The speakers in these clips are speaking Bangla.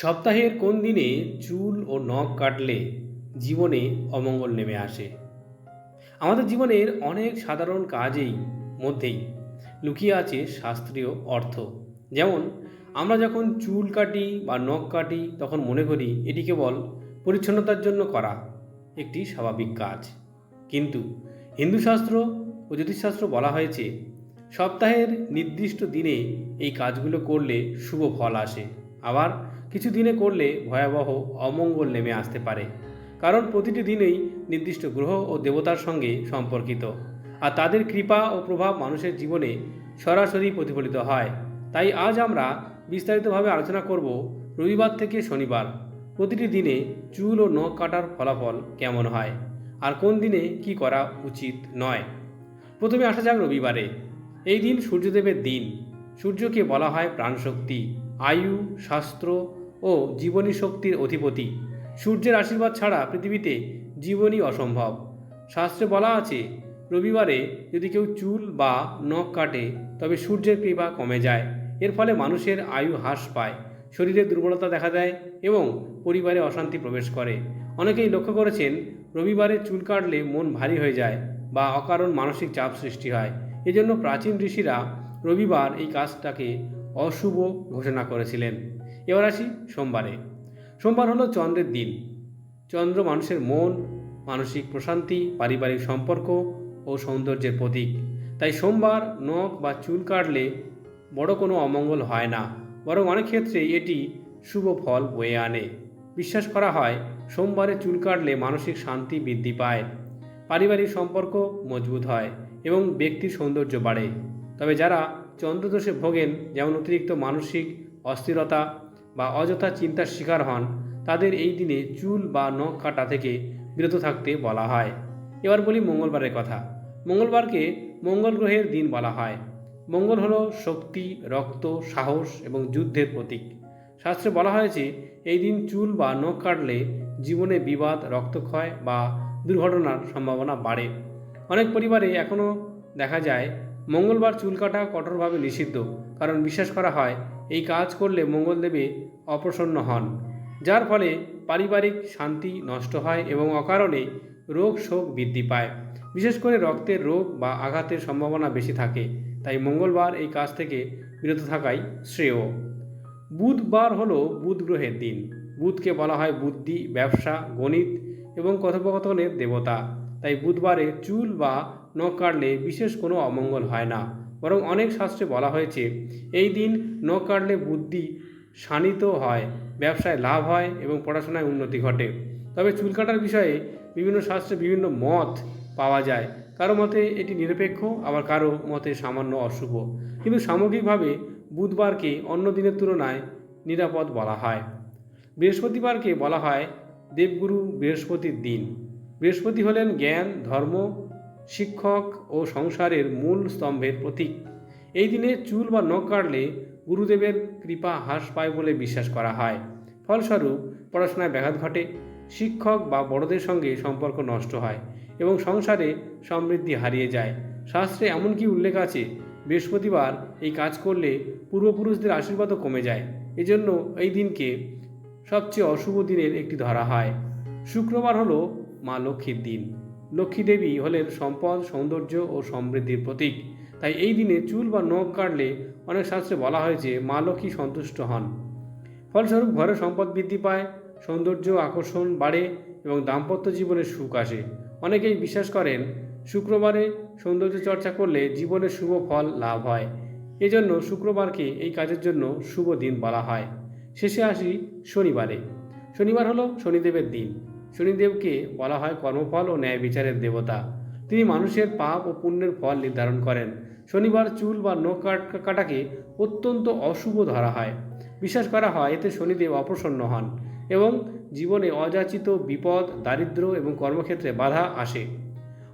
সপ্তাহের কোন দিনে চুল ও নখ কাটলে জীবনে অমঙ্গল নেমে আসে? আমাদের জীবনের অনেক সাধারণ কাজেই মধ্যেই লুকিয়ে আছে শাস্ত্রীয় অর্থ। যেমন, আমরা যখন চুল কাটি বা নখ কাটি, তখন মনে করি এটি কেবল পরিচ্ছন্নতার জন্য করা একটি স্বাভাবিক কাজ। কিন্তু হিন্দু শাস্ত্র ও জ্যোতিষশাস্ত্র বলা হয়েছে, সপ্তাহের নির্দিষ্ট দিনে এই কাজগুলো করলে শুভ ফল আসে। আবার কিছু দিনে করলে ভয়াবহ অমঙ্গল নেমে আসতে পারে। কারণ প্রতিটি দিনেই নির্দিষ্ট গ্রহ ও দেবতার সঙ্গে সম্পর্কিত। আর তাদের কৃপা ও প্রভাব মানুষের জীবনে সরাসরি প্রতিফলিত হয়। তাই আজ আমরা বিস্তারিতভাবে আলোচনা করব রবিবার থেকে শনিবার। প্রতিটি দিনে চুল ও নখ কাটার ফলাফল কেমন হয়? আর কোন দিনে কি করা উচিত নয়? প্রথমে আসা যাক রবিবারে। এই দিন সূর্যদেবের দিন। সূর্যকে বলা হয় প্রাণশক্তি। আয়ু, শাস্ত্র ও জীবনী শক্তির অধিপতি। সূর্যের আশীর্বাদ ছাড়া পৃথিবীতে জীবনই অসম্ভব। শাস্ত্রে বলা আছে, রবিবারে যদি কেউ চুল বা নখ কাটে, তবে সূর্যের কৃপা কমে যায়। এর ফলে মানুষের আয়ু হ্রাস পায়, শরীরে দুর্বলতা দেখা দেয় এবং পরিবারে অশান্তি প্রবেশ করে। অনেকেই লক্ষ্য করেছেন, রবিবারে চুল কাটলে মন ভারী হয়ে যায় বা অকারণ মানসিক চাপ সৃষ্টি হয়। এজন্য প্রাচীন ঋষিরা রবিবার এই কাজটাকে অশুভ ঘোষণা করেছিলেন। এবার আসি সোমবারে। সোমবার হলো চন্দ্রের দিন। চন্দ্র মানুষের মন, মানসিক প্রশান্তি, পারিবারিক সম্পর্ক ও সৌন্দর্যের প্রতীক। তাই সোমবার নখ বা চুল কাটলে বড় কোনো অমঙ্গল হয় না। বরং অনেক ক্ষেত্রে এটি শুভ ফল বয়ে আনে। বিশ্বাস করা হয়, সোমবারে চুল কাটলে মানসিক শান্তি বৃদ্ধি পায়। পারিবারিক সম্পর্ক মজবুত হয় এবং ব্যক্তির সৌন্দর্য বাড়ে। তবে যারা চন্দ্রদোষে ভোগেন, যেমন অতিরিক্ত মানসিক অস্থিরতা বা অযথা চিন্তার শিকার হন, তাদের এই দিনে চুল বা নখ কাটা থেকে বিরত থাকতে বলা হয়। এবার বলি মঙ্গলবারের কথা। মঙ্গলবারকে মঙ্গল গ্রহের দিন বলা হয়। মঙ্গল হলো শক্তি, রক্ত, সাহস এবং যুদ্ধের প্রতীক। শাস্ত্রে বলা হয়েছে, এই দিন চুল বা নখ কাটলে জীবনে বিবাদ, রক্তক্ষয় বা দুর্ঘটনার সম্ভাবনা বাড়ে। অনেক পরিবারে এখনও দেখা যায়, মঙ্গলবার চুল কাটা কঠোরভাবে নিষিদ্ধ, কারণ বিশ্বাস করা হয় এই কাজ করলে মঙ্গলদেবে অপ্রসন্ন হন, যার ফলে পারিবারিক শান্তি নষ্ট হয় এবং অকারণে রোগ শোক বৃদ্ধি পায়। বিশেষ করে রক্তের রোগ বা আঘাতের সম্ভাবনা বেশি থাকে, তাই মঙ্গলবার এই কাজ থেকে বিরত থাকাই শ্রেয়। বুধবার হল বুধ গ্রহের দিন। বুধকে বলা হয় বুদ্ধি, ব্যবসা, গণিত এবং কথোপকথনের দেবতা। তাই বুধবারে চুল বা নখ কাটলে বিশেষ কোনো অমঙ্গল হয় না। বরং অনেক শাস্ত্রে বলা হয়েছে, এই দিন নখ কাটলে বুদ্ধি শানিত হয়, ব্যবসায় লাভ হয় এবং পড়াশোনায় উন্নতি ঘটে। তবে চুল কাটার বিষয়ে বিভিন্ন শাস্ত্রে বিভিন্ন মত পাওয়া যায়। কারও মতে এটি নিরপেক্ষ, আবার কারও মতে সামান্য অশুভ। কিন্তু সামগ্রিকভাবে বুধবারকে অন্য দিনের তুলনায় নিরাপদ বলা হয়। বৃহস্পতিবারকে বলা হয় দেবগুরু বৃহস্পতির দিন। বৃহস্পতি হলেন জ্ঞান, ধর্ম শিক্ষক ও সংসারের মূল স্তম্ভের প্রতীক। এই দিনে চুল বা নখ কাটলে গুরুদেবের কৃপা হ্রাস পায় বলে বিশ্বাস করা হয়। ফলস্বরূপ, পড়াশোনায় ব্যাঘাত ঘটে, শিক্ষক বা বড়দের সঙ্গে সম্পর্ক নষ্ট হয় এবং সংসারে সমৃদ্ধি হারিয়ে যায়। শাস্ত্রে এমনকি উল্লেখ আছে? বৃহস্পতিবার এই কাজ করলে পূর্বপুরুষদের আশীর্বাদও কমে যায়। এজন্য এই দিনকে সবচেয়ে অশুভ দিনের একটি ধরা হয়। শুক্রবার হলো মা লক্ষ্মীর দিন। লক্ষ্মী দেবী হলেন সম্পদ, সৌন্দর্য ও সমৃদ্ধির প্রতীক। তাই এই দিনে চুল বা নখ কাটলে অনেক শাস্ত্রে বলা হয়েছে মা লক্ষ্মী সন্তুষ্ট হন। ফলস্বরূপ ঘরে সম্পদ বৃদ্ধি পায়, সৌন্দর্য আকর্ষণ বাড়ে এবং দাম্পত্য জীবনে সুখ আসে। অনেকেই বিশ্বাস করেন, শুক্রবারে সৌন্দর্য চর্চা করলে জীবনে শুভ ফল লাভ হয়। এজন্য শুক্রবারকে এই কাজের জন্য শুভ দিন বলা হয়। শেষে আসি শনিবারে। শনিবার হলো শনিদেবের দিন। শনিদেবকে বলা হয় কর্মফল ও ন্যায় বিচারের দেবতা। তিনি মানুষের পাপ ও পুণ্যের ফল নির্ধারণ করেন। শনিবার চুল বা নখ কাটাকে অত্যন্ত অশুভ ধরা হয়। বিশ্বাস করা হয় এতে শনিদেব অপ্রসন্ন হন এবং জীবনে অযাচিত বিপদ দারিদ্র্য এবং কর্মক্ষেত্রে বাধা আসে।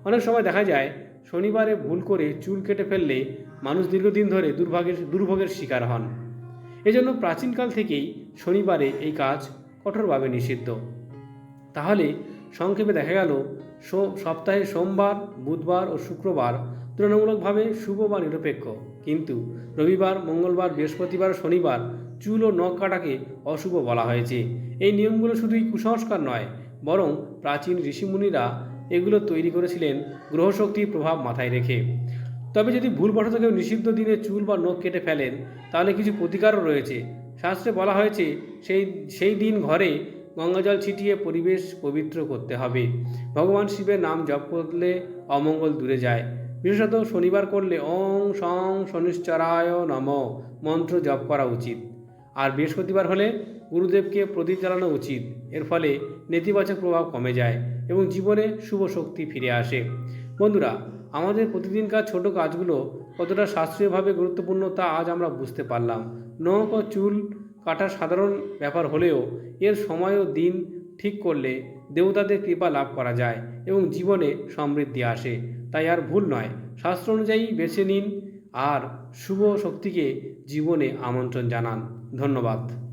অনেক সময় দেখা যায়, শনিবারে ভুল করে চুল কেটে ফেললে মানুষ দীর্ঘদিন ধরে দুর্ভাগের, দুর্ভোগের শিকার হন। এজন্য প্রাচীনকাল থেকেই শনিবারে এই কাজ কঠোরভাবে নিষিদ্ধ। তাহলে সংক্ষেপে দেখা গেল সপ্তাহে সোমবার, বুধবার ও শুক্রবার তুলনামূলকভাবে শুভ বা নিরপেক্ষ। কিন্তু রবিবার, মঙ্গলবার, বৃহস্পতিবার ও শনিবার চুল ও নখ কাটাকে অশুভ বলা হয়েছে। এই নিয়মগুলো শুধুই কুসংস্কার নয়, বরং প্রাচীন ঋষিমুনিরা এগুলো তৈরি করেছিলেন গ্রহশক্তির প্রভাব মাথায় রেখে। তবে যদি ভুলবশত কেউ নিষিদ্ধ দিনে চুল বা নখ কেটে ফেলেন, তাহলে কিছু প্রতিকারও রয়েছে। শাস্ত্রে বলা হয়েছে, সেই সেই দিন ঘরে গঙ্গাজল ছিটিয়ে পরিবেশ পবিত্র করতে হবে। ভগবান শিবের নাম জপ করলে অমঙ্গল দূরে যায়। বিশেষত শনিবার করলে ওং সং শনিশ্চরায় নম মন্ত্র জপ করা উচিত। আর বৃহস্পতিবার হলে গুরুদেবকে প্রদীপ জ্বালানো উচিত। এর ফলে নেতিবাচক প্রভাব কমে যায় এবং জীবনে শুভ শক্তি ফিরে আসে। বন্ধুরা, আমাদের প্রতিদিনকার ছোট কাজগুলো কতটা শাস্ত্রীয়ভাবে গুরুত্বপূর্ণ তা আজ আমরা বুঝতে পারলাম। নখ ও চুল কাটা সাধারণ ব্যাপার হলেও এর সময় ও দিন ঠিক করলে দেবতাদের কৃপা লাভ করা যায় এবং জীবনে সমৃদ্ধি আসে। তাই আর ভুল নয়, শাস্ত্র অনুযায়ী বেছে নিন আর শুভ শক্তিকে জীবনে আমন্ত্রণ জানান। ধন্যবাদ।